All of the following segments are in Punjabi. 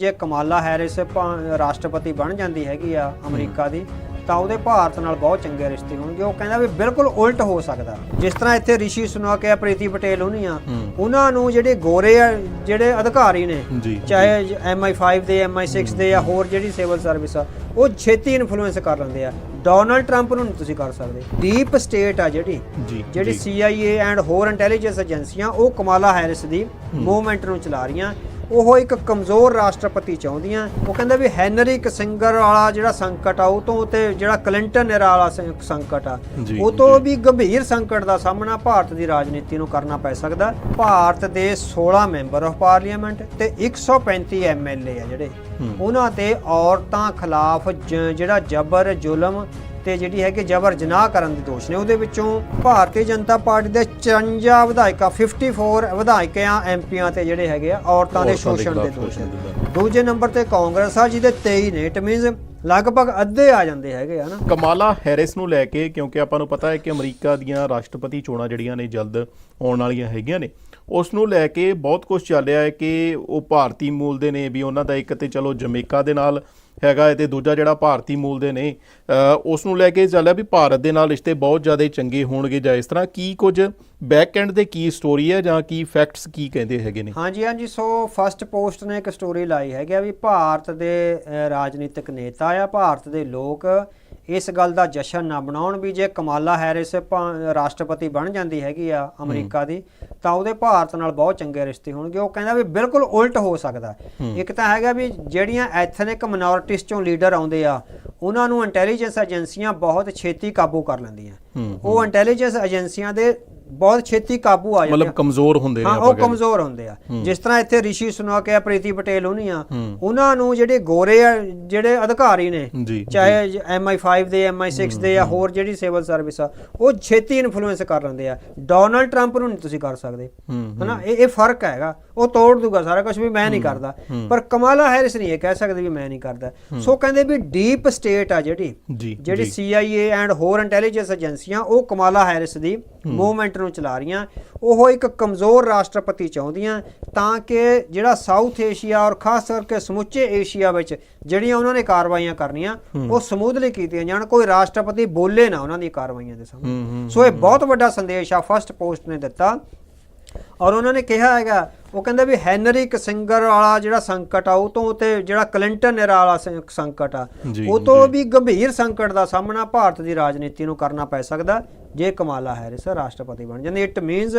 ਜੇ ਕਮਾਲਾ ਹੈਰਿਸ ਰਾਸ਼ਟਰਪਤੀ ਬਣ ਜਾਂਦੀ ਹੈਗੀ ਆ ਅਮਰੀਕਾ ਦੀ ਤਾਂ ਉਹਦੇ ਭਾਰਤ ਨਾਲ ਬਹੁਤ ਚੰਗੇ ਰਿਸ਼ਤੇ ਹੋਣਗੇ। ਉਹ ਕਹਿੰਦਾ ਵੀ ਬਿਲਕੁਲ ਉਲਟ ਹੋ ਸਕਦਾ। ਜਿਸ ਤਰ੍ਹਾਂ ਇੱਥੇ ਰਿਸ਼ੀ ਸੁਨਕ ਆ ਪ੍ਰੀਤੀ ਪਟੇਲ ਹੋਣੀ ਆ ਉਹਨਾਂ ਨੂੰ ਜਿਹੜੇ ਗੋਰੇ ਆ ਜਿਹੜੇ ਅਧਿਕਾਰੀ ਨੇ ਚਾਹੇ MI5 ਦੇ MI6 ਦੇ ਜਾਂ ਹੋਰ ਜਿਹੜੀ ਸਿਵਲ ਸਰਵਿਸ ਆ ਉਹ ਛੇਤੀ ਇਨਫਲੂਐਂਸ ਕਰ ਲੈਂਦੇ ਆ। ਡੋਨਲਡ ਟਰੰਪ ਨੂੰ ਨਹੀਂ ਤੁਸੀਂ ਕਰ ਸਕਦੇ। ਡੀਪ ਸਟੇਟ ਆ ਜਿਹੜੀ ਜਿਹੜੀ। CIA ਐਂਡ ਹੋਰ ਇੰਟੈਲੀਜੈਂਸ ਏਜੰਸੀਆਂ ਉਹ ਕਮਾਲਾ ਹੈਰਿਸ ਦੀ ਮੂਵਮੈਂਟ ਨੂੰ ਚਲਾ ਰਹੀਆਂ। ਉਹ ਇੱਕ ਕਮਜ਼ੋਰ ਰਾਸ਼ਟਰਪਤੀ ਚਾਹੁੰਦੀਆਂ। ਉਹ ਕਹਿੰਦਾ ਵੀ ਹੈਨਰੀ ਕਿਸਿੰਗਰ ਵਾਲਾ ਜਿਹੜਾ ਸੰਕਟ ਆ ਉਹ ਤੋਂ ਤੇ ਜਿਹੜਾ ਕਲਿੰਟਨ era ਵਾਲਾ ਸੰਕਟ ਆ ਉਹ ਤੋਂ। ਵੀ ਗੰਭੀਰ ਸੰਕਟ ਦਾ ਸਾਹਮਣਾ ਭਾਰਤ ਦੀ ਰਾਜਨੀਤੀ ਨੂੰ ਕਰਨਾ ਪੈ ਸਕਦਾ। ਭਾਰਤ ਦੇ 16 ਮੈਂਬਰ ਆਫ ਪਾਰਲੀਮੈਂਟ ਤੇ 135 ਐਮਐਲਏ ਆ ਜਿਹੜੇ। ਉਹਨਾਂ ਤੇ ਔਰਤਾਂ ਖਿਲਾਫ ਜਿਹੜਾ ਜਬਰ ਜ਼ੁਲਮ ਤੇ ਜਿਹੜੀ ਹੈ ਕਿ ਜਬਰ ਜਨਾਹ ਕਰਨ ਦੇ ਦੋਸ਼ ਨੇ। ਉਹਦੇ ਵਿੱਚੋਂ ਭਾਰਤੀ ਜਨਤਾ ਪਾਰਟੀ ਦੇ 54 ਵਿਧਾਇਕਾਂ 54 ਵਿਧਾਇਕਾਂ ਐਮਪੀਆਂ ਤੇ ਜਿਹੜੇ ਹੈਗੇ ਆ ਔਰਤਾਂ ਦੇ ਸ਼ੋਸ਼ਣ ਦੇ ਦੋਸ਼ ਨੇ। ਦੂਜੇ ਨੰਬਰ ਤੇ ਕਾਂਗਰਸ ਆ ਜਿਹਦੇ 23 ਨੇ। ਇਟ ਮੀਨਸ ਲਗਭਗ ਅੱਧੇ ਆ ਜਾਂਦੇ ਹੈਗੇ ਆ ਨਾ। ਕਮਾਲਾ ਹੈਰਿਸ ਨੂੰ ਲੈ ਕੇ ਕਿਉਂਕਿ ਆਪਾਂ ਨੂੰ ਪਤਾ ਹੈ ਕਿ ਅਮਰੀਕਾ ਦੀਆਂ ਰਾਸ਼ਟਰਪਤੀ ਚੋਣਾਂ ਜਿਹੜੀਆਂ ਨੇ ਜਲਦ ਆਉਣ ਵਾਲੀਆਂ ਹੈਗੀਆਂ ਨੇ ਉਸ ਨੂੰ ਲੈ ਕੇ ਬਹੁਤ ਕੁਝ ਚੱਲ ਰਿਹਾ ਹੈ ਕਿ ਉਹ ਭਾਰਤੀ ਮੂਲ ਦੇ ਨੇ ਵੀ ਉਹਨਾਂ ਦਾ ਇੱਕ ਤੇ ਚਲੋ ਜਮੇਕਾ ਦੇ ਨਾਲ ਹੈਗਾ ਹੈ ਤੇ ਦੂਜਾ ਜਿਹੜਾ ਭਾਰਤੀ ਮੂਲ ਦੇ ਨੇ ਉਸ ਨੂੰ ਲੈ ਕੇ ਚੱਲਿਆ ਵੀ ਭਾਰਤ ਦੇ ਨਾਲ ਰਿਸ਼ਤੇ ਬਹੁਤ ਜ਼ਿਆਦਾ ਚੰਗੇ ਹੋਣਗੇ ਜਾਂ ਇਸ ਤਰ੍ਹਾਂ ਕੀ ਕੁਝ ਬੈਕ ਐਂਡ ਦੇ ਕੀ ਸਟੋਰੀ ਹੈ ਜਾਂ ਕੀ ਫੈਕਟਸ ਕੀ ਕਹਿੰਦੇ ਹੈਗੇ ਨੇ? ਹਾਂਜੀ ਹਾਂਜੀ, ਸੋ ਫਸਟ ਪੋਸਟ ਨੇ ਇੱਕ ਸਟੋਰੀ ਲਾਈ ਹੈਗੀ ਆ ਵੀ ਭਾਰਤ ਦੇ ਰਾਜਨੀਤਿਕ ਨੇਤਾ ਆ, ਭਾਰਤ ਦੇ ਲੋਕ ਇਸ ਗੱਲ ਦਾ ਜਸ਼ਨ ਨਾ ਮਨਾਉਣ ਵੀ ਜੇ ਕਮਾਲਾ ਹੈਰਿਸ ਰਾਸ਼ਟਰਪਤੀ ਬਣ ਜਾਂਦੀ ਹੈਗੀ ਆ ਅਮਰੀਕਾ ਦੀ ਤਾਂ ਉਹਦੇ ਭਾਰਤ ਨਾਲ ਬਹੁਤ ਚੰਗੇ ਰਿਸ਼ਤੇ ਹੋਣਗੇ। ਉਹ ਕਹਿੰਦਾ ਵੀ ਬਿਲਕੁਲ ਉਲਟ ਹੋ ਸਕਦਾ। ਇੱਕ ਤਾਂ ਹੈਗਾ ਵੀ ਜਿਹੜੀਆਂ ਐਥਨਿਕ ਮਿਨੋਰਿਟੀਜ਼ ਚੋਂ ਲੀਡਰ ਆਉਂਦੇ ਆ ਉਹਨਾਂ ਨੂੰ ਇੰਟੈਲੀਜੈਂਸ ਏਜੰਸੀਆਂ ਬਹੁਤ ਛੇਤੀ ਕਾਬੂ ਕਰ ਲੈਂਦੀਆਂ। ਉਹ ਇੰਟੈਲੀਜੈਂਸ ਏਜੰਸੀਆਂ ਦੇ ਬਹੁਤ ਛੇਤੀ ਕਾਬੂ ਆ ਜਾਂਦੇ ਮਤਲਬ ਕਮਜ਼ੋਰ ਹੁੰਦੇ ਨੇ ਹਾਂ ਉਹ। ਕਮਜ਼ੋਰ ਹੁੰਦੇ ਆ। ਜਿਸ ਤਰ੍ਹਾਂ ਇੱਥੇ ਰਿਸ਼ੀ ਸੁਨਕ ਆ ਪ੍ਰੀਤੀ ਪਟੇਲ ਹੋਣੀ ਆ। ਉਹਨਾਂ ਨੂੰ ਜਿਹੜੇ ਗੋਰੇ ਆ ਜਿਹੜੇ ਅਧਿਕਾਰੀ ਨੇ ਚਾਹੇ MI5 ਦੇ MI6 ਦੇ ਜਾਂ ਹੋਰ ਜਿਹੜੀ ਸਿਵਲ ਸਰਵਿਸ ਆ ਉਹ ਛੇਤੀ ਇਨਫਲੂਐਂਸ ਕਰ ਲੈਂਦੇ ਆ। ਡੋਨਲਡ ਟਰੰਪ ਨੂੰ ਨਹੀਂ ਤੁਸੀਂ ਕਰ ਸਕਦੇ। ਹਨਾ ਇਹ ਇਹ ਫ਼ਰਕ ਹੈਗਾ। ਉਹ ਤੋੜ ਦੂਗਾ ਸਾਰਾ ਕੁਝ ਵੀ ਮੈਂ ਨਹੀਂ ਕਰਦਾ। ਪਰ ਕਮਾਲਾ ਹੈਰਿਸ ਨਹੀਂ ਇਹ ਕਹਿ ਸਕਦੀ ਵੀ ਮੈਂ ਨਹੀਂ ਕਰਦਾ। ਸੋ ਕਹਿੰਦੇ ਵੀ ਡੀਪ ਸਟੇਟ ਆ ਜਿਹੜੀ ਜਿਹੜੀ। CIA ਐਂਡ ਹੋਰ ਇੰਟੈਲੀਜੈਂਸ ਏਜੰਸੀਆਂ ਉਹ ਕਮਾਲਾ ਹੈਰਿਸ ਦੀ ਮੂਵਮੈਂਟ ਨੂੰ ਚਲਾ ਰਹੀਆਂ। ਉਹ ਇੱਕ ਕਮਜ਼ੋਰ ਰਾਸ਼ਟਰਪਤੀ ਚਾਹੁੰਦੀਆਂ ਤਾਂ ਕਿ ਜਿਹੜਾ ਸਾਊਥ ਏਸ਼ੀਆ ਔਰ ਖਾਸ ਕਰਕੇ ਸਮੁੱਚੇ ਏਸ਼ੀਆ ਵਿੱਚ ਜਿਹੜੀਆਂ ਉਹਨਾਂ ਨੇ ਕਾਰਵਾਈਆਂ ਕਰਨੀਆਂ ਉਹ ਸਮੂਥਲੀ ਕੀਤੀਆਂ ਜਾਣ। ਕੋਈ ਰਾਸ਼ਟਰਪਤੀ ਬੋਲੇ ਨਾ ਉਹਨਾਂ ਦੀ ਕਾਰਵਾਈਆਂ ਦੇ ਸਾਹਮਣੇ। ਸੋ ਇਹ ਬਹੁਤ ਵੱਡਾ ਸੰਦੇਸ਼ ਆ ਫਸਟ ਪੋਸਟ ਨੇ ਦਿੱਤਾ। ਔਰ ਉਹਨਾਂ ਨੇ ਕਿਹਾ ਹੈਗਾ ਉਹ ਕਹਿੰਦਾ ਵੀ ਹੈਨਰੀ ਕਿਸਿੰਗਰ ਵਾਲਾ ਜਿਹੜਾ ਸੰਕਟ ਆ ਉਹ ਤੋਂ ਤੇ ਜਿਹੜਾ ਕਲਿੰਟਨ era ਵਾਲਾ ਸੰਕਟ ਆ ਉਹ ਤੋਂ। ਵੀ ਗੰਭੀਰ ਸੰਕਟ ਦਾ ਸਾਹਮਣਾ ਭਾਰਤ ਦੀ ਰਾਜਨੀਤੀ ਨੂੰ ਕਰਨਾ ਪੈ ਸਕਦਾ ਜੇ ਕਮਾਲਾ ਹੈਰਿਸ ਰਾਸ਼ਟਰਪਤੀ ਬਣ ਜਾਂਦੀ। ਇਟ ਮੀਨਸ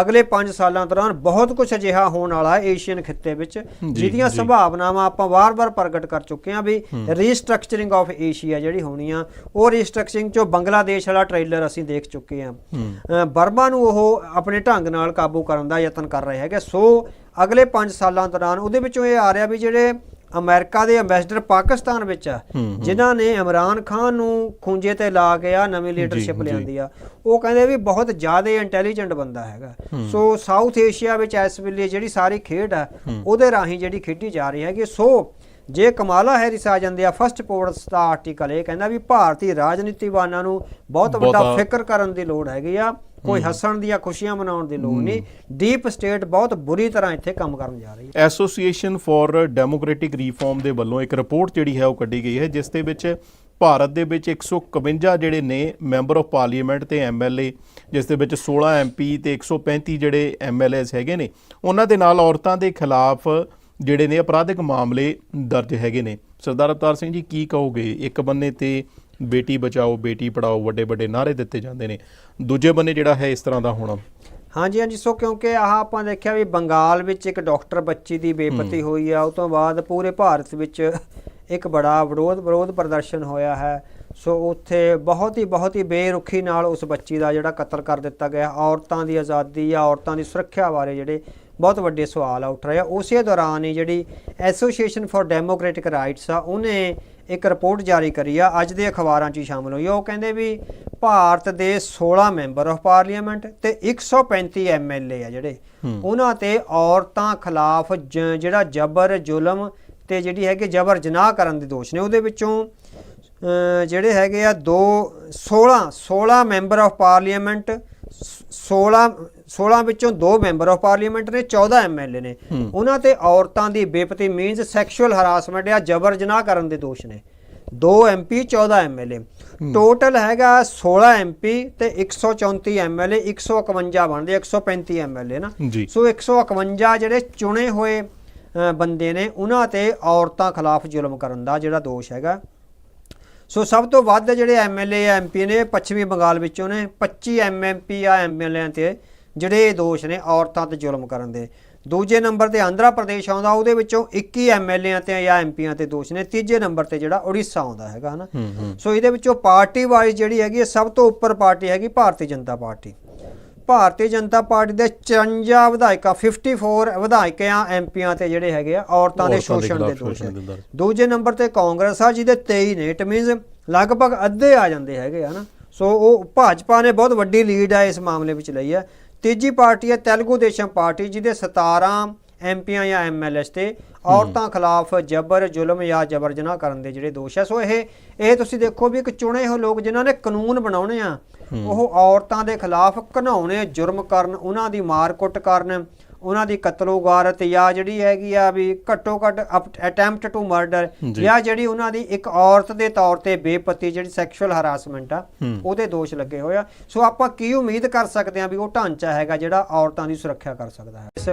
ਅਗਲੇ 5 ਸਾਲਾਂ ਦੌਰਾਨ ਬਹੁਤ ਕੁਝ ਅਜਿਹਾ ਹੋਣ ਵਾਲਾ ਹੈ ਏਸ਼ੀਅਨ ਖਿੱਤੇ ਵਿੱਚ ਜਿਹਦੀਆਂ। ਸੰਭਾਵਨਾਵਾਂ ਆਪਾਂ ਵਾਰ-ਵਾਰ ਪ੍ਰਗਟ ਕਰ ਚੁੱਕੇ ਹਾਂ ਵੀ ਰੀਸਟਰਕਚਰਿੰਗ ਆਫ ਏਸ਼ੀਆ ਜਿਹੜੀ ਹੋਣੀ ਆ ਉਹ ਰੀਸਟਰਕਚਰਿੰਗ ਚੋਂ ਬੰਗਲਾਦੇਸ਼ ਵਾਲਾ ਟ੍ਰੇਲਰ ਅਸੀਂ ਦੇਖ ਚੁੱਕੇ ਹਾਂ। ਬਰਮਾ ਨੂੰ ਉਹ ਆਪਣੇ ਢੰਗ ਨਾਲ ਕਾਬੂ ਕਰਨ ਦਾ ਯਤਨ ਕਰ ਰਹੇ ਹੈਗੇ। ਸੋ ਅਗਲੇ 5 ਸਾਲਾਂ ਦੌਰਾਨ ਉਹਦੇ ਵਿੱਚੋਂ ਇਹ ਆ ਰਿਹਾ ਵੀ ਜਿਹੜੇ ਅਮਰੀਕਾ ਦੇ ਐਮਬੈਸਡਰ ਪਾਕਿਸਤਾਨ ਵਿੱਚ ਆ ਜਿਨ੍ਹਾਂ ਨੇ ਇਮਰਾਨ ਖਾਨ ਨੂੰ ਖੁੰਝੇ ਤੇ ਲਾ ਕੇ ਆ ਨਵੀਂ ਲੀਡਰਸ਼ਿਪ। ਲਿਆਂਦੀ ਆ। ਉਹ ਕਹਿੰਦੇ ਵੀ ਬਹੁਤ ਜ਼ਿਆਦਾ ਇੰਟੈਲੀਜੈਂਟ ਬੰਦਾ ਹੈਗਾ। ਸੋ ਸਾਊਥ ਏਸ਼ੀਆ ਵਿੱਚ ਇਸ ਵੇਲੇ ਜਿਹੜੀ ਸਾਰੀ ਖੇਡ ਆ ਉਹਦੇ ਰਾਹੀਂ ਜਿਹੜੀ ਖੇਡੀ ਜਾ ਰਹੀ ਹੈਗੀ। ਸੋ ਜੇ ਕਮਾਲਾ ਹੈਰਿਸ ਆ ਜਾਂਦੇ ਆ ਫਸਟ ਪੋਸਟ ਦਾ ਆਰਟੀਕਲ ਇਹ ਕਹਿੰਦਾ ਵੀ ਭਾਰਤੀ ਰਾਜਨੀਤੀਵਾਨਾਂ ਨੂੰ ਬਹੁਤ ਵੱਡਾ ਫਿਕਰ ਕਰਨ ਦੀ ਲੋੜ ਹੈਗੀ ਆ। ਕੋਈ ਹੱਸਣ ਦੀਆਂ ਖੁਸ਼ੀਆਂ ਮਨਾਉਣ ਦੀ ਲੋੜ ਨਹੀਂ। ਡੀਪ ਸਟੇਟ ਬਹੁਤ ਬੁਰੀ ਤਰ੍ਹਾਂ ਇੱਥੇ ਕੰਮ ਕਰਨ ਜਾ ਰਹੀ ਹੈ। ਐਸੋਸੀਏਸ਼ਨ ਫਾਰ ਡੈਮੋਕ੍ਰੈਟਿਕ ਰਿਫਾਰਮ ਦੇ ਵੱਲੋਂ ਇੱਕ ਰਿਪੋਰਟ ਜਿਹੜੀ ਹੈ ਉਹ ਕੱਢੀ ਗਈ ਹੈ ਜਿਸ ਦੇ ਵਿੱਚ ਭਾਰਤ ਦੇ ਵਿੱਚ 151 ਜਿਹੜੇ ਨੇ ਮੈਂਬਰ ਆਫ ਪਾਰਲੀਮੈਂਟ ਤੇ ਐਮਐਲਏ ਜਿਸ ਦੇ ਵਿੱਚ 16 ਐਮਪੀ ਤੇ 135 ਜਿਹੜੇ ਐਮਐਲਏਸ ਹੈਗੇ ਨੇ ਉਹਨਾਂ ਦੇ ਨਾਲ ਔਰਤਾਂ ਦੇ ਖਿਲਾਫ ਜਿਹੜੇ ਨੇ ਅਪਰਾਧਿਕ ਮਾਮਲੇ ਦਰਜ ਹੈਗੇ ਨੇ। ਸਰਦਾਰ ਅਵਤਾਰ ਸਿੰਘ ਜੀ ਕੀ ਕਹੋਗੇ? ਇੱਕ ਬੰਨੇ ਤੇ ਬੇਟੀ ਬਚਾਓ ਬੇਟੀ ਪੜਾਓ ਵੱਡੇ ਵੱਡੇ ਨਾਅਰੇ ਦਿੱਤੇ ਜਾਂਦੇ ਨੇ। ਦੂਜੇ ਬੰਨੇ ਜਿਹੜਾ ਹੈ ਇਸ ਤਰ੍ਹਾਂ ਦਾ ਹੋਣਾ। ਹਾਂਜੀ ਹਾਂਜੀ ਸੋ ਕਿਉਂਕਿ ਆਹ ਆਪਾਂ ਦੇਖਿਆ ਵੀ ਬੰਗਾਲ ਵਿੱਚ ਇੱਕ ਡਾਕਟਰ ਬੱਚੀ ਦੀ ਬੇਪਤੀ ਹੋਈ ਆ ਉਹ ਤੋਂ ਬਾਅਦ ਪੂਰੇ ਭਾਰਤ ਵਿੱਚ ਇੱਕ ਬੜਾ ਵਿਰੋਧ ਵਿਰੋਧ ਪ੍ਰਦਰਸ਼ਨ ਹੋਇਆ ਹੈ। ਸੋ ਉੱਥੇ ਬਹੁਤ ਹੀ ਬਹੁਤ ਹੀ ਬੇਰੁਖੀ ਨਾਲ ਉਸ ਬੱਚੀ ਦਾ ਜਿਹੜਾ ਕਤਲ ਕਰ ਦਿੱਤਾ ਗਿਆ। ਔਰਤਾਂ ਦੀ ਆਜ਼ਾਦੀ ਜਾਂ ਔਰਤਾਂ ਦੀ ਸੁਰੱਖਿਆ ਬਾਰੇ ਜਿਹੜੇ ਬਹੁਤ ਵੱਡੇ ਸਵਾਲ ਆ ਉੱਠ ਰਹੇ ਆ। ਉਸੇ ਦੌਰਾਨ ਹੀ ਜਿਹੜੀ ਐਸੋਸੀਏਸ਼ਨ ਫਾਰ ਡੈਮੋਕ੍ਰੈਟਿਕ ਰਾਈਟਸ ਆ ਉਹਨੇ ਇੱਕ ਰਿਪੋਰਟ ਜਾਰੀ ਕਰੀ ਆ। ਅੱਜ ਦੇ ਅਖਬਾਰਾਂ 'ਚ ਸ਼ਾਮਲ ਹੋਈ ਉਹ ਕਹਿੰਦੇ ਵੀ ਭਾਰਤ ਦੇ 16 ਮੈਂਬਰ ਆਫ ਪਾਰਲੀਮੈਂਟ ਤੇ 135 ਐਮਐਲਏ ਆ ਜਿਹੜੇ। ਉਹਨਾਂ ਤੇ ਔਰਤਾਂ ਖਿਲਾਫ ਜਿਹੜਾ ਜਬਰ ਜ਼ੁਲਮ ਤੇ ਜਿਹੜੀ ਹੈਗੀ ਜਬਰ ਜਨਾਹ ਕਰਨ ਦੇ ਦੋਸ਼ ਨੇ। ਉਹਦੇ ਵਿੱਚੋਂ ਜਿਹੜੇ ਹੈਗੇ ਆ ਦੋ 16 16 ਮੈਂਬਰ ਆਫ ਪਾਰਲੀਮੈਂਟ 16 16 ਵਿੱਚੋਂ ਦੋ ਮੈਂਬਰ ਆਫ ਪਾਰਲੀਮੈਂਟ ਨੇ 14 ਐਮਐਲਏ ਨੇ। ਉਹਨਾਂ ਤੇ ਔਰਤਾਂ ਦੀ ਬੇਪਤੀ ਮੀਨਸ ਸੈਕਸ਼ੂਅਲ ਹਰਾਸਮੈਂਟ ਜਾਂ ਜਬਰ ਜਨਾਹ ਕਰਨ ਦੇ ਦੋਸ਼ ਨੇ। ਦੋ ਐਮਪੀ 14 ਐਮਐਲਏ ਟੋਟਲ ਹੈਗਾ 16 ਐਮਪੀ ਤੇ 134 ਐਮਐਲਏ 151 ਬਣਦੇ 135 ਐਮਐਲਏ ਨਾ। ਸੋ 151 ਜਿਹੜੇ ਚੁਣੇ ਹੋਏ ਬੰਦੇ ਨੇ ਉਹਨਾਂ ਤੇ ਔਰਤਾਂ ਖਿਲਾਫ ਜ਼ੁਲਮ ਕਰਨ ਦਾ ਜਿਹੜਾ ਦੋਸ਼ ਹੈਗਾ। ਸੋ ਸਭ ਤੋਂ ਵੱਧ ਜਿਹੜੇ ਐਮਐਲਏ ਐਮਪੀ ਨੇ ਪੱਛਮੀ ਬੰਗਾਲ ਵਿੱਚੋਂ ਨੇ 25 ਐਮਐਮਪੀ ਆ ਐਮਐਲਏ ਤੇ ਜਿਹੜੇ ਦੋਸ਼ ਨੇ ਔਰਤਾਂ ਤੇ ਜ਼ੁਲਮ ਕਰਨ ਦੇ। ਦੂਜੇ ਨੰਬਰ ਤੇ ਆਂਧਰਾ ਪ੍ਰਦੇਸ਼ ਆਉਂਦਾ ਉਹਦੇ ਵਿੱਚੋਂ 21 ਐਮਐਲਏ ਤੇ ਜਾਂ ਐਮਪੀਆਂ ਤੇ ਦੋਸ਼ ਨੇ। ਤੀਜੇ ਨੰਬਰ ਤੇ ਜਿਹੜਾ ਉੜੀਸਾ ਆਉਂਦਾ ਹੈਗਾ ਹਨਾ? ਸੋ ਇਹਦੇ ਵਿੱਚੋਂ ਪਾਰਟੀ ਵਾਈਜ਼ ਜਿਹੜੀ ਹੈਗੀ ਸਭ ਤੋਂ ਉੱਪਰ ਪਾਰਟੀ ਹੈਗੀ ਭਾਰਤੀ ਜਨਤਾ ਪਾਰਟੀ। ਭਾਰਤੀ ਜਨਤਾ ਪਾਰਟੀ ਦੇ 54 ਵਿਧਾਇਕਾਂ 54 ਵਿਧਾਇਕਾਂ ਐਮਪੀਆਂ ਤੇ ਜਿਹੜੇ ਹੈਗੇ ਆ ਔਰਤਾਂ ਦੇ ਸ਼ੋਸ਼ਣ ਦੋਸ਼ ਦੇ ਦੋਸ਼। ਦੂਜੇ ਨੰਬਰ ਤੇ ਕਾਂਗਰਸ ਆ ਜਿਹਦੇ 23 ਨੇ ਇਟ ਮੀਨਸ ਲਗਭਗ ਅੱਧੇ ਆ ਜਾਂਦੇ ਹੈਗੇ ਆ ਨਾ। ਸੋ ਉਹ ਭਾਜਪਾ ਨੇ ਬਹੁਤ ਵੱਡੀ ਲੀਡ ਆ ਇਸ ਮਾਮਲੇ ਵਿੱਚ ਲਈ ਹੈ ਤੀਜੀ ਪਾਰਟੀ ਹੈ ਤੇਲਗੂ ਦੇਸ਼ਮ ਪਾਰਟੀ ਜਿਹਦੇ 17 ਐਮਪੀਆਂ ਜਾਂ ਐਮਐਲਐਸ ਤੇ ਔਰਤਾਂ ਖਿਲਾਫ ਜਬਰ ਜ਼ੁਲਮ ਜਾਂ ਜਬਰ ਜਨਾਹ ਕਰਨ ਦੇ ਜਿਹੜੇ ਦੋਸ਼ ਹੈ ਸੋ ਇਹ ਇਹ ਤੁਸੀਂ ਦੇਖੋ ਵੀ ਇੱਕ ਚੁਣੇ ਹੋਏ ਲੋਕ ਜਿਨ੍ਹਾਂ ਨੇ ਕਾਨੂੰਨ ਬਣਾਉਣੇ ਆ ਉਹ ਔਰਤਾਂ ਦੇ ਖਿਲਾਫ ਘਨਾਉਣੇ ਜੁਰਮ ਕਰਨ ਉਹਨਾਂ ਦੀ ਮਾਰ-ਕੁੱਟ ਕਰਨ ਉਹਨਾਂ ਦੀ ਕਤਲੋਗਾਰਤ ਜਾਂ ਜਿਹੜੀ ਹੈਗੀ ਆ ਵੀ ਘੱਟੋ ਘੱਟ ਅਟੈਂਪਟ ਟੂ ਮਰਡਰ ਜੀ। ਜਿਹੜੀ ਉਹਨਾਂ ਦੀ ਇੱਕ ਔਰਤ ਦੇ ਤੌਰ ਤੇ ਬੇਪਤੀ ਜਿਹੜੀ ਸੈਕਸ਼ੂਅਲ ਹਰਾਸਮੈਂਟ ਆ। ਉਹਦੇ ਦੋਸ਼ ਲੱਗੇ ਹੋਏ ਆ ਸੋ ਆਪਾਂ ਕੀ ਉਮੀਦ ਕਰ ਸਕਦੇ ਆ ਵੀ ਉਹ ਢਾਂਚਾ ਹੈਗਾ ਜਿਹੜਾ ਔਰਤਾਂ ਦੀ ਸੁਰੱਖਿਆ ਕਰ ਸਕਦਾ ਹੈ ਇਸ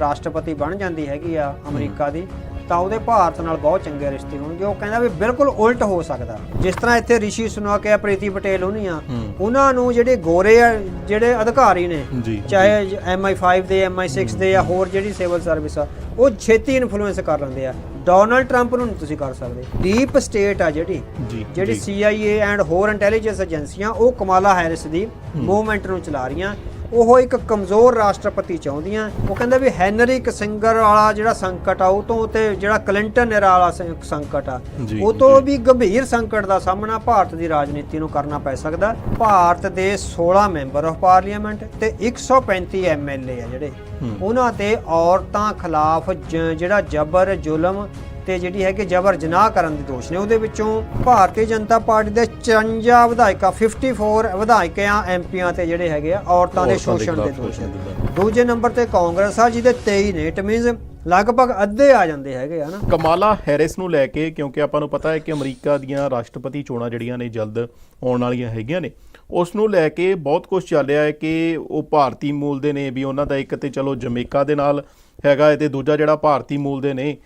ਰਾਸ਼ਟਰਪਤੀ ਬਣ ਜਾਂਦੀ ਹੈਗੀ ਆ ਅਮਰੀਕਾ ਦੀ ਤਾਂ ਉਹਦੇ ਭਾਰਤ ਨਾਲ ਬਹੁਤ ਚੰਗੇ ਰਿਸ਼ਤੇ ਹੋਣਗੇ। ਉਹ ਕਹਿੰਦਾ ਵੀ ਬਿਲਕੁਲ ਉਲਟ ਹੋ ਸਕਦਾ। ਜਿਸ ਤਰ੍ਹਾਂ ਇੱਥੇ ਰਿਸ਼ੀ ਸੁਨਕ ਆ ਪ੍ਰੀਤੀ ਪਟੇਲ ਹੋਣੀ ਆ ਹੂੰ। ਉਹਨਾਂ ਨੂੰ ਜਿਹੜੇ ਗੋਰੇ ਆ ਜਿਹੜੇ ਅਧਿਕਾਰੀ ਨੇ ਚਾਹੇ MI5 ਦੇ MI6 ਦੇ ਜਾਂ ਹੋਰ ਜਿਹੜੀ ਸਿਵਲ ਸਰਵਿਸ ਆ ਉਹ ਛੇਤੀ ਇਨਫਲੂਐਂਸ ਕਰ ਲੈਂਦੇ ਆ। ਡੋਨਲਡ ਟਰੰਪ ਨੂੰ ਤੁਸੀਂ ਕਰ ਸਕਦੇ। ਡੀਪ ਸਟੇਟ ਆ ਜਿਹੜੀ ਜਿਹੜੀ। CIA ਐਂਡ ਹੋਰ ਇੰਟੈਲੀਜੈਂਸ ਏਜੰਸੀਆਂ ਉਹ ਕਮਾਲਾ ਹੈਰਿਸ ਦੀ ਮੂਵਮੈਂਟ ਨੂੰ ਚਲਾ ਰਹੀਆਂ। ਉਹ ਇੱਕ ਕਮਜ਼ੋਰ ਰਾਸ਼ਟਰਪਤੀ ਚਾਹੁੰਦੀਆਂ ਉਹ ਕਹਿੰਦੇ ਵੀ ਹੈਨਰੀ ਕਿਸਿੰਗਰ ਵਾਲਾ ਜਿਹੜਾ ਸੰਕਟ ਆ ਉਹ ਤੋਂ ਤੇ ਜਿਹੜਾ ਕਲਿੰਟਨ era ਵਾਲਾ ਸੰ- ਸੰਕਟ ਆ ਜੀ, ਉਹ ਤੋਂ। ਵੀ ਗੰਭੀਰ ਸੰਕਟ ਦਾ ਸਾਹਮਣਾ ਭਾਰਤ ਦੀ ਰਾਜਨੀਤੀ ਨੂੰ ਕਰਨਾ ਪੈ ਸਕਦਾ ਭਾਰਤ ਦੇ 16 ਮੈਂਬਰ ਆਫ ਪਾਰਲੀਮੈਂਟ ਤੇ 135 ਐਮਐਲਏ ਆ ਜਿਹੜੇ ਹੂੰ। ਉਹਨਾਂ ਤੇ ਔਰਤਾਂ ਖਿਲਾਫ ਜ- ਜਿਹੜਾ ਜਬਰ ਜ਼ੁਲਮ ਤੇ ਜਿਹੜੀ ਹੈਗੀ ਜਬਰ ਜਨਾਹ ਕਰਨ ਦੇ ਦੋਸ਼ ਨੇ। ਉਹਦੇ ਵਿੱਚੋਂ ਭਾਰਤੀ ਜਨਤਾ ਪਾਰਟੀ ਦੇ 54 ਵਿਧਾਇਕਾਂ 54 ਵਿਧਾਇਕਾਂ ਐਮਪੀਆਂ ਤੇ ਜਿਹੜੇ ਹੈਗੇ ਆ ਔਰਤਾਂ ਦੇ ਸ਼ੋਸ਼ਣ ਦੇ ਦੋਸ਼ ਨੇ। ਦੂਜੇ ਨੰਬਰ ਤੇ ਕਾਂਗਰਸ ਆ ਜਿਹਦੇ 23 ਨੇ ਇਟ ਮੀਨਸ ਲਗਭਗ ਅੱਧੇ ਆ ਜਾਂਦੇ ਹੈਗੇ ਆ ਨਾ। ਕਮਾਲਾ ਹੈਰਿਸ ਨੂੰ ਲੈ ਕੇ ਕਿਉਂਕਿ ਆਪਾਂ ਨੂੰ ਪਤਾ ਹੈ ਕਿ ਅਮਰੀਕਾ ਦੀਆਂ ਰਾਸ਼ਟਰਪਤੀ ਚੋਣਾਂ ਜਿਹੜੀਆਂ ਨੇ ਜਲਦ ਆਉਣ ਵਾਲੀਆਂ ਹੈਗੀਆਂ ਨੇ। ਉਸ ਨੂੰ ਲੈ ਕੇ ਬਹੁਤ ਕੁਝ ਚੱਲ ਰਿਹਾ ਹੈ ਕਿ ਉਹ ਭਾਰਤੀ ਮੂਲ ਦੇ ਨੇ ਵੀ ਉਹਨਾਂ ਦਾ ਇੱਕ ਤੇ ਚਲੋ ਜਮੈਕਾ ਦੇ ਨਾਲ ਹੈਗਾ ਹੈ ਤੇ ਦੂਜਾ ਜਿਹੜਾ ਭਾਰਤੀ ਮੂਲ ਦੇ ਨੇ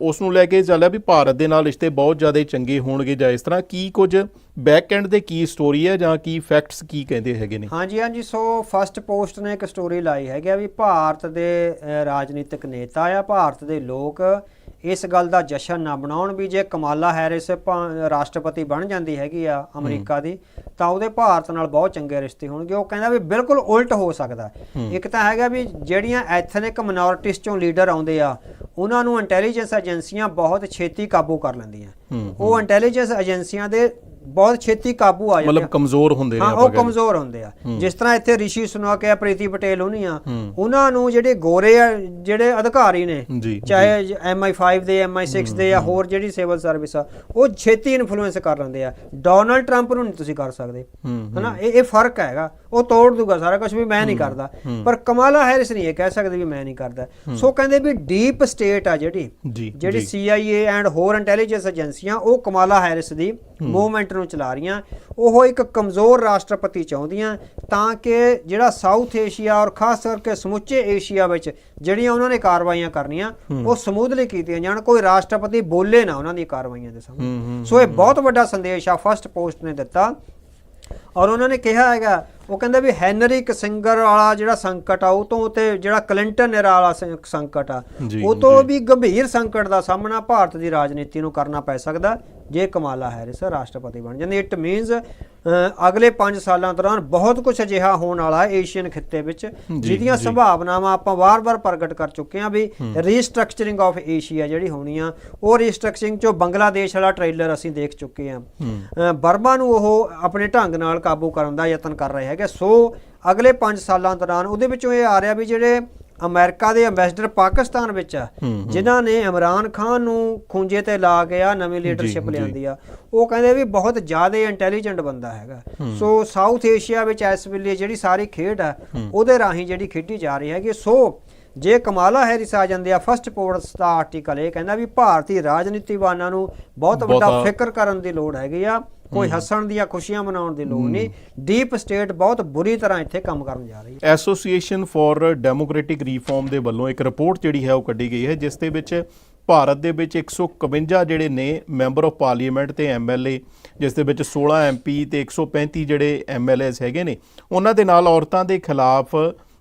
ਉਸ ਨੂੰ ਲੈ ਕੇ ਚੱਲਿਆ ਵੀ ਭਾਰਤ ਦੇ ਨਾਲ ਰਿਸ਼ਤੇ ਬਹੁਤ ਜ਼ਿਆਦਾ ਚੰਗੇ ਹੋਣਗੇ ਜਾਂ ਇਸ ਤਰ੍ਹਾਂ ਕੀ ਕੁਝ ਬੈਕ ਐਂਡ ਦੇ ਕੀ ਸਟੋਰੀ ਹੈ ਜਾਂ ਕੀ ਫੈਕਟਸ ਕੀ ਕਹਿੰਦੇ ਹੈਗੇ ਨੇ? ਹਾਂਜੀ ਹਾਂਜੀ, ਸੋ ਫਸਟ ਪੋਸਟ ਨੇ ਇੱਕ ਸਟੋਰੀ ਲਾਈ ਹੈਗੀ ਆ ਵੀ ਭਾਰਤ ਦੇ ਰਾਜਨੀਤਿਕ ਨੇਤਾ ਆ, ਭਾਰਤ ਦੇ ਲੋਕ ਇਸ ਗੱਲ ਦਾ ਜਸ਼ਨ ਨਾ ਬਣਾਉਣ ਵੀ ਜੇ ਕਮਾਲਾ ਹੈਰਿਸ ਰਾਸ਼ਟਰਪਤੀ ਬਣ ਜਾਂਦੀ ਹੈਗੀ ਆ ਅਮਰੀਕਾ ਦੀ ਤਾਂ ਉਹਦੇ ਭਾਰਤ ਨਾਲ ਬਹੁਤ ਚੰਗੇ ਰਿਸ਼ਤੇ ਹੋਣਗੇ। ਉਹ ਕਹਿੰਦਾ ਵੀ ਬਿਲਕੁਲ ਉਲਟ ਹੋ ਸਕਦਾ। ਇੱਕ ਤਾਂ ਹੈਗਾ ਵੀ ਜਿਹੜੀਆਂ ਐਥਨਿਕ ਮਿਨੋਰਿਟੀਜ਼ ਚੋਂ ਲੀਡਰ ਆਉਂਦੇ ਆ ਉਹਨਾਂ ਨੂੰ ਇੰਟੈਲੀਜੈਂਸ ਏਜੰਸੀਆਂ ਬਹੁਤ ਛੇਤੀ ਕਾਬੂ ਕਰ ਲੈਂਦੀਆਂ। ਉਹ ਇੰਟੈਲੀਜੈਂਸ ਏਜੰਸੀਆਂ ਦੇ ਬਹੁਤ ਛੇਤੀ ਕਾਬੂ ਆ ਜਾਂਦੇ ਮਤਲਬ ਕਮਜ਼ੋਰ ਹੁੰਦੇ ਨੇ ਹਾਂ ਉਹ। ਕਮਜ਼ੋਰ ਹੁੰਦੇ ਆ। ਜਿਸ ਤਰ੍ਹਾਂ ਇੱਥੇ ਰਿਸ਼ੀ ਸੁਨਕ ਆ ਪ੍ਰੀਤੀ ਪਟੇਲ ਹੋਣੀ ਆ। ਉਹਨਾਂ ਨੂੰ ਜਿਹੜੇ ਗੋਰੇ ਆ ਜਿਹੜੇ ਅਧਿਕਾਰੀ ਨੇ ਚਾਹੇ MI5 ਦੇ MI6 ਦੇ ਜਾਂ ਹੋਰ ਜਿਹੜੀ ਸਿਵਲ ਸਰਵਿਸ ਆ ਉਹ ਛੇਤੀ ਇਨਫਲੂਐਂਸ ਕਰ ਲੈਂਦੇ ਆ। ਡੋਨਲਡ ਟਰੰਪ ਨੂੰ ਨਹੀਂ ਤੁਸੀਂ ਕਰ ਸਕਦੇ। ਹਨਾ ਇਹ ਇਹ ਫ਼ਰਕ ਹੈਗਾ। ਉਹ ਤੋੜ ਦੂਗਾ ਸਾਰਾ ਕੁਝ ਵੀ ਮੈਂ ਨਹੀਂ ਕਰਦਾ। ਪਰ ਕਮਾਲਾ ਹੈਰਿਸ ਨਹੀਂ ਇਹ ਕਹਿ ਸਕਦੀ ਵੀ ਮੈਂ ਨਹੀਂ ਕਰਦਾ। ਸੋ ਕਹਿੰਦੇ ਵੀ ਡੀਪ ਸਟੇਟ ਆ ਜਿਹੜੀ। ਜਿਹੜੀ। CIA ਐਂਡ ਹੋਰ ਇੰਟੈਲੀਜੈਂਸ ਏਜੰਸੀਆਂ ਉਹ ਕਮਾਲਾ ਹੈਰਿਸ ਦੀ ਮੂਵਮੈਂਟ ਨੂੰ ਚਲਾ ਰਹੀਆਂ ਉਹ ਇੱਕ ਕਮਜ਼ੋਰ ਰਾਸ਼ਟਰਪਤੀ ਚਾਹੁੰਦੀਆਂ ਤਾਂ ਕਿ ਜਿਹੜਾ ਸਾਊਥ ਏਸ਼ੀਆ ਔਰ ਖਾਸ ਕਰਕੇ ਸਮੁੱਚੇ ਏਸ਼ੀਆ ਵਿੱਚ ਜਿਹੜੀਆਂ ਉਹਨਾਂ ਨੇ ਕਾਰਵਾਈਆਂ ਕਰਨੀਆਂ ਉਹ ਸਮੂਥਲੀ ਕੀਤੀਆਂ ਜਾਣ ਕੋਈ ਰਾਸ਼ਟਰਪਤੀ ਬੋਲੇ ਨਾ ਉਹਨਾਂ ਦੀ ਕਾਰਵਾਈਆਂ ਦੇ ਸਾਹਮਣੇ। ਸੋ ਇਹ ਬਹੁਤ ਵੱਡਾ ਸੰਦੇਸ਼ ਆ ਫਸਟ ਪੋਸਟ ਨੇ ਦਿੱਤਾ। ਔਰ ਉਹਨਾਂ ਨੇ ਕਿਹਾ ਹੈਗਾ ਉਹ ਕਹਿੰਦੇ ਵੀ ਹੈਨਰੀ ਕਿਸਿੰਗਰ ਵਾਲਾ ਜਿਹੜਾ ਸੰਕਟ ਆ ਉਹ ਤੋਂ ਤੇ ਜਿਹੜਾ ਕਲਿੰਟਨ era ਵਾਲਾ ਸੰਕਟ ਆ। ਉਹ ਤੋਂ। ਵੀ ਗੰਭੀਰ ਸੰਕਟ ਦਾ ਸਾਹਮਣਾ ਭਾਰਤ ਦੀ ਰਾਜਨੀਤੀ ਨੂੰ ਕਰਨਾ ਪੈ ਸਕਦਾ। ਜੇ ਕਮਾਲਾ ਹੈਰਿਸ ਰਾਸ਼ਟਰਪਤੀ ਬਣ ਜਾਂਦੀ ਇਟ ਮੀਨਸ ਅਗਲੇ 5 ਸਾਲਾਂ ਦੌਰਾਨ ਬਹੁਤ ਕੁਝ ਅਜਿਹਾ ਹੋਣ ਵਾਲਾ ਹੈ ਏਸ਼ੀਅਨ ਖਿੱਤੇ ਵਿੱਚ ਜਿਹਦੀਆਂ। ਸੰਭਾਵਨਾਵਾਂ ਆਪਾਂ ਵਾਰ-ਵਾਰ ਪ੍ਰਗਟ ਕਰ ਚੁੱਕੇ ਹਾਂ ਵੀ ਰੀਸਟਰਕਚਰਿੰਗ ਆਫ ਏਸ਼ੀਆ ਜਿਹੜੀ ਹੋਣੀ ਆ ਉਹ ਰੀਸਟਰਕਚਰਿੰਗ ਚੋਂ ਬੰਗਲਾਦੇਸ਼ ਵਾਲਾ ਟ੍ਰੇਲਰ ਅਸੀਂ ਦੇਖ ਚੁੱਕੇ ਹਾਂ। ਬਰਮਾ ਨੂੰ ਉਹ ਆਪਣੇ ਢੰਗ ਨਾਲ ਕਾਬੂ ਕਰਨ ਦਾ ਯਤਨ ਕਰ ਰਹੇ ਹੈਗੇ ਸੋ ਅਗਲੇ 5 ਸਾਲਾਂ ਦੌਰਾਨ ਉਹਦੇ ਵਿੱਚੋਂ ਇਹ ਆ ਰਿਹਾ ਵੀ ਜਿਹੜੇ ਅਮਰੀਕਾ ਦੇ ਐਮਬੈਸਡਰ ਪਾਕਿਸਤਾਨ ਵਿੱਚ ਆ ਹੂੰ, ਜਿਨ੍ਹਾਂ ਨੇ ਇਮਰਾਨ ਖਾਨ ਨੂੰ ਖੁੰਝੇ ਤੇ ਲਾ ਕੇ ਆ ਨਵੀਂ ਲੀਡਰਸ਼ਿਪ। ਲਿਆਂਦੀ ਆ। ਉਹ ਕਹਿੰਦੇ ਵੀ ਬਹੁਤ ਜ਼ਿਆਦਾ ਇੰਟੈਲੀਜੈਂਟ ਬੰਦਾ ਹੈਗਾ। ਸੋ ਸਾਊਥ ਏਸ਼ੀਆ ਵਿੱਚ ਇਸ ਵੇਲੇ ਜਿਹੜੀ ਸਾਰੀ ਖੇਡ ਆ ਉਹਦੇ ਰਾਹੀਂ ਜਿਹੜੀ ਖੇਡੀ ਜਾ ਰਹੀ ਹੈਗੀ। ਸੋ ਜੇ ਕਮਾਲਾ ਹੈਰਿਸ ਆ ਜਾਂਦੇ ਆ ਫਸਟ ਪੋਸਟ ਦਾ ਆਰਟੀਕਲ ਇਹ ਕਹਿੰਦਾ ਵੀ ਭਾਰਤੀ ਰਾਜਨੀਤੀਵਾਨਾਂ ਨੂੰ ਬਹੁਤ ਵੱਡਾ ਫਿਕਰ ਕਰਨ ਦੀ ਲੋੜ ਹੈਗੀ ਆ। ਕੋਈ ਹੱਸਣ ਦੀਆਂ ਖੁਸ਼ੀਆਂ ਮਨਾਉਣ ਦੀ ਲੋੜ ਨਹੀਂ। ਡੀਪ ਸਟੇਟ ਬਹੁਤ ਬੁਰੀ ਤਰ੍ਹਾਂ ਇੱਥੇ ਕੰਮ ਕਰਨ ਜਾ ਰਹੀ ਹੈ। ਐਸੋਸੀਏਸ਼ਨ ਫਾਰ ਡੈਮੋਕ੍ਰੈਟਿਕ ਰਿਫਾਰਮ ਦੇ ਵੱਲੋਂ ਇੱਕ ਰਿਪੋਰਟ ਜਿਹੜੀ ਹੈ ਉਹ ਕੱਢੀ ਗਈ ਹੈ ਜਿਸ ਦੇ ਵਿੱਚ ਭਾਰਤ ਦੇ ਵਿੱਚ 151 ਜਿਹੜੇ ਨੇ ਮੈਂਬਰ ਆਫ ਪਾਰਲੀਮੈਂਟ ਤੇ ਐਮਐਲਏ ਜਿਸ ਦੇ ਵਿੱਚ 16 ਐਮਪੀ ਤੇ 135 ਜਿਹੜੇ ਐਮਐਲਏਸ ਹੈਗੇ ਨੇ ਉਹਨਾਂ ਦੇ ਨਾਲ ਔਰਤਾਂ ਦੇ ਖਿਲਾਫ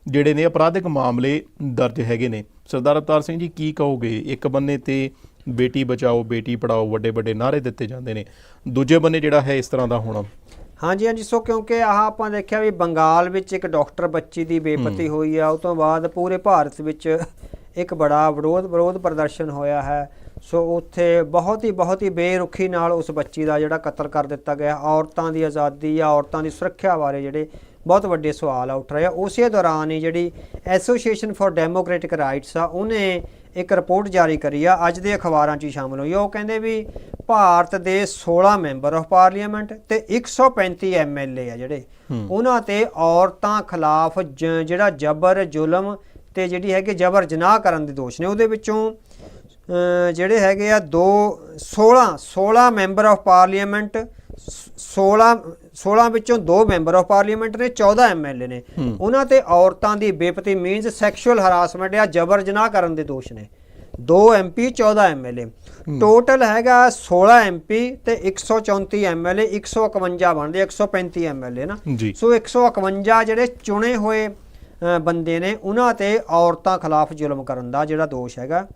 ਜਿਹੜੇ ਨੇ ਅਪਰਾਧਿਕ ਮਾਮਲੇ ਦਰਜ ਹੈਗੇ ਨੇ। ਸਰਦਾਰ ਅਵਤਾਰ ਸਿੰਘ ਜੀ ਕੀ ਕਹੋਗੇ? ਇੱਕ ਬੰਨੇ ਤੇ ਬੇਟੀ ਬਚਾਓ ਬੇਟੀ ਪੜਾਓ ਵੱਡੇ ਵੱਡੇ ਨਾਅਰੇ ਦਿੱਤੇ ਜਾਂਦੇ ਨੇ। ਦੂਜੇ ਬੰਨੇ ਜਿਹੜਾ ਹੈ ਇਸ ਤਰ੍ਹਾਂ ਦਾ ਹੋਣਾ। ਹਾਂਜੀ ਹਾਂਜੀ ਸੋ ਕਿਉਂਕਿ ਆਹ ਆਪਾਂ ਦੇਖਿਆ ਵੀ ਬੰਗਾਲ ਵਿੱਚ ਇੱਕ ਡਾਕਟਰ ਬੱਚੀ ਦੀ ਬੇਪਤੀ ਹੋਈ ਆ ਉਹ ਤੋਂ ਬਾਅਦ ਪੂਰੇ ਭਾਰਤ ਵਿੱਚ ਇੱਕ ਬੜਾ ਵਿਰੋਧ ਵਿਰੋਧ ਪ੍ਰਦਰਸ਼ਨ ਹੋਇਆ ਹੈ। ਸੋ ਉੱਥੇ ਬਹੁਤ ਹੀ ਬਹੁਤ ਹੀ ਬੇਰੁਖੀ ਨਾਲ ਉਸ ਬੱਚੀ ਦਾ ਜਿਹੜਾ ਕਤਲ ਕਰ ਦਿੱਤਾ ਗਿਆ। ਔਰਤਾਂ ਦੀ ਆਜ਼ਾਦੀ ਜਾਂ ਔਰਤਾਂ ਦੀ ਸੁਰੱਖਿਆ ਬਾਰੇ ਜਿਹੜੇ ਬਹੁਤ ਵੱਡੇ ਸਵਾਲ ਆ ਉੱਠ ਰਹੇ ਆ। ਉਸੇ ਦੌਰਾਨ ਹੀ ਜਿਹੜੀ ਐਸੋਸੀਏਸ਼ਨ ਫਾਰ ਡੈਮੋਕ੍ਰੈਟਿਕ ਰਾਈਟਸ ਆ ਉਹਨੇ ਇੱਕ ਰਿਪੋਰਟ ਜਾਰੀ ਕਰੀ ਆ। ਅੱਜ ਦੇ ਅਖਬਾਰਾਂ 'ਚ ਸ਼ਾਮਲ ਹੋਈ ਉਹ ਕਹਿੰਦੇ ਵੀ ਭਾਰਤ ਦੇ 16 ਮੈਂਬਰ ਆਫ ਪਾਰਲੀਮੈਂਟ ਤੇ 135 ਐਮਐਲਏ ਆ ਜਿਹੜੇ। ਉਹਨਾਂ ਤੇ ਔਰਤਾਂ ਖਿਲਾਫ ਜਿਹੜਾ ਜ਼ਬਰ ਜ਼ੁਲਮ ਤੇ ਜਿਹੜੀ ਹੈਗੀ ਜ਼ਬਰ ਜਨਾਹ ਕਰਨ ਦੇ ਦੋਸ਼ ਨੇ। ਉਹਦੇ ਵਿੱਚੋਂ ਜਿਹੜੇ ਹੈਗੇ ਆ ਦੋ 16 16 ਮੈਂਬਰ ਆਫ ਪਾਰਲੀਮੈਂਟ 16 16 ਵਿੱਚੋਂ ਦੋ ਮੈਂਬਰ ਆਫ ਪਾਰਲੀਮੈਂਟ ਨੇ 14 ਐਮਐਲਏ ਨੇ। ਉਹਨਾਂ ਤੇ ਔਰਤਾਂ ਦੀ ਬੇਪਤੀ ਮੀਨਸ ਸੈਕਸ਼ੂਅਲ ਹਰਾਸਮੈਂਟ ਜਾਂ ਜ਼ਬਰ ਜਨਾਹ ਕਰਨ ਦੇ ਦੋਸ਼ ਨੇ। ਦੋ ਐਮਪੀ 14 ਐਮਐਲਏ ਟੋਟਲ ਹੈਗਾ 16 ਐਮਪੀ ਤੇ 134 ਐਮਐਲਏ 151 ਬਣਦੇ 135 ਐਮਐਲਏ ਨਾ। ਸੋ 151 ਜਿਹੜੇ ਚੁਣੇ ਹੋਏ ਬੰਦੇ ਨੇ ਉਹਨਾਂ ਤੇ ਔਰਤਾਂ ਖਿਲਾਫ ਜ਼ੁਲਮ ਕਰਨ ਦਾ ਜਿਹੜਾ ਦੋਸ਼ ਹੈਗਾ।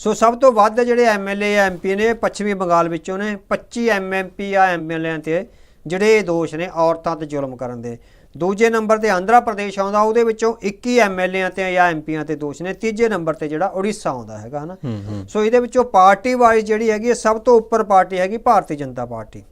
ਸੋ ਸਭ ਤੋਂ ਵੱਧ ਜਿਹੜੇ ਐਮਐਲਏ ਆ ਐਮਪੀ ਨੇ ਪੱਛਮੀ ਬੰਗਾਲ ਵਿੱਚੋਂ ਨੇ 25 ਐਮਐਮਪੀ ਆ ਐਮਐਲਏ ਤੇ ਜਿਹੜੇ ਦੋਸ਼ ਨੇ ਔਰਤਾਂ ਤੇ ਜ਼ੁਲਮ ਕਰਨ ਦੇ। ਦੂਜੇ ਨੰਬਰ ਤੇ ਆਂਧਰਾ ਪ੍ਰਦੇਸ਼ ਆਉਂਦਾ ਉਹਦੇ ਵਿੱਚੋਂ 21 ਐਮਐਲਏ ਤੇ ਜਾਂ ਐਮਪੀਆਂ ਤੇ ਦੋਸ਼ ਨੇ। ਤੀਜੇ ਨੰਬਰ ਤੇ ਜਿਹੜਾ ਉੜੀਸਾ ਆਉਂਦਾ ਹੈਗਾ ਹਨਾ? ਸੋ ਇਹਦੇ ਵਿੱਚੋਂ ਪਾਰਟੀ ਵਾਈਜ਼ ਜਿਹੜੀ ਹੈਗੀ ਸਭ ਤੋਂ ਉੱਪਰ ਪਾਰਟੀ ਹੈਗੀ ਭਾਰਤੀ ਜਨਤਾ ਪਾਰਟੀ।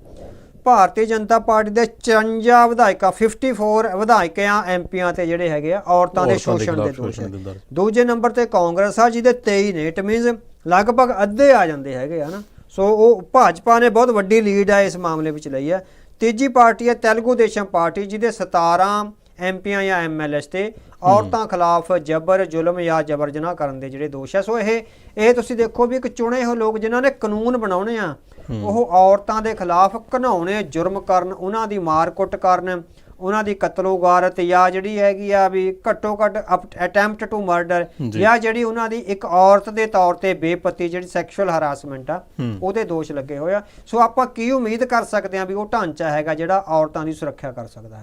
ਭਾਰਤੀ ਜਨਤਾ ਪਾਰਟੀ ਦੇ 54 ਵਿਧਾਇਕਾਂ 54 ਵਿਧਾਇਕਾਂ ਐਮਪੀਆਂ ਤੇ ਜਿਹੜੇ ਹੈਗੇ ਆ ਔਰਤਾਂ ਦੇ ਸ਼ੋਸ਼ਣ ਦੇ ਦੋਸ਼ ਹੈ। ਦੂਜੇ ਨੰਬਰ ਤੇ ਕਾਂਗਰਸ ਆ ਜਿਹਦੇ 23 ਨੇ ਇਟ ਮੀਨਸ ਲਗਭਗ ਅੱਧੇ ਆ ਜਾਂਦੇ ਹੈਗੇ ਆ ਨਾ। ਸੋ ਉਹ ਭਾਜਪਾ ਨੇ ਬਹੁਤ ਵੱਡੀ ਲੀਡ ਆ ਇਸ ਮਾਮਲੇ ਵਿੱਚ ਲਈ ਹੈ ਤੀਜੀ ਪਾਰਟੀ ਹੈ ਤੇਲਗੂ ਦੇਸ਼ਮ ਪਾਰਟੀ ਜਿਹਦੇ 17 ਐਮਪੀਆਂ ਜਾਂ ਐਮਐਲਐਸ ਤੇ ਔਰਤਾਂ ਖਿਲਾਫ ਜ਼ਬਰ ਜ਼ੁਲਮ ਜਾਂ ਜਬਰ ਜਨਾਹ ਕਰਨ ਦੇ ਜਿਹੜੇ ਦੋਸ਼ ਹੈ ਸੋ ਇਹ ਇਹ ਤੁਸੀਂ ਦੇਖੋ ਵੀ ਇੱਕ ਚੁਣੇ ਹੋਏ ਲੋਕ ਜਿਨ੍ਹਾਂ ਨੇ ਕਾਨੂੰਨ ਬਣਾਉਣੇ ਆ ਉਹ ਔਰਤਾਂ ਦੇ ਖਿਲਾਫ ਘਨਾਉਣੇ ਜੁਰਮ ਕਰਨ ਉਹਨਾਂ ਦੀ ਮਾਰਕੁੱਟ ਕਰਨ ਉਹਨਾਂ ਦੀ ਕਤਲੋਗਾਰਤ ਜਾਂ ਜਿਹੜੀ ਹੈਗੀ ਆ ਵੀ ਘੱਟੋ ਘੱਟ ਅਟੈਂਪਟ ਟੂ ਮਰਡਰ ਜੀ। ਜਿਹੜੀ ਉਹਨਾਂ ਦੀ ਇੱਕ ਔਰਤ ਦੇ ਤੌਰ ਤੇ ਬੇਪਤੀ ਜਿਹੜੀ ਸੈਕਸ਼ੂਅਲ ਹਰਾਸਮੈਂਟ ਆ ਹੂੰ। ਉਹਦੇ ਦੋਸ਼ ਲੱਗੇ ਹੋਏ ਆ ਸੋ ਆਪਾਂ ਕੀ ਉਮੀਦ ਕਰ ਸਕਦੇ ਆ ਵੀ ਉਹ ਢਾਂਚਾ ਹੈਗਾ ਜਿਹੜਾ ਔਰਤਾਂ ਦੀ ਸੁਰੱਖਿਆ ਕਰ ਸਕਦਾ ਹੈ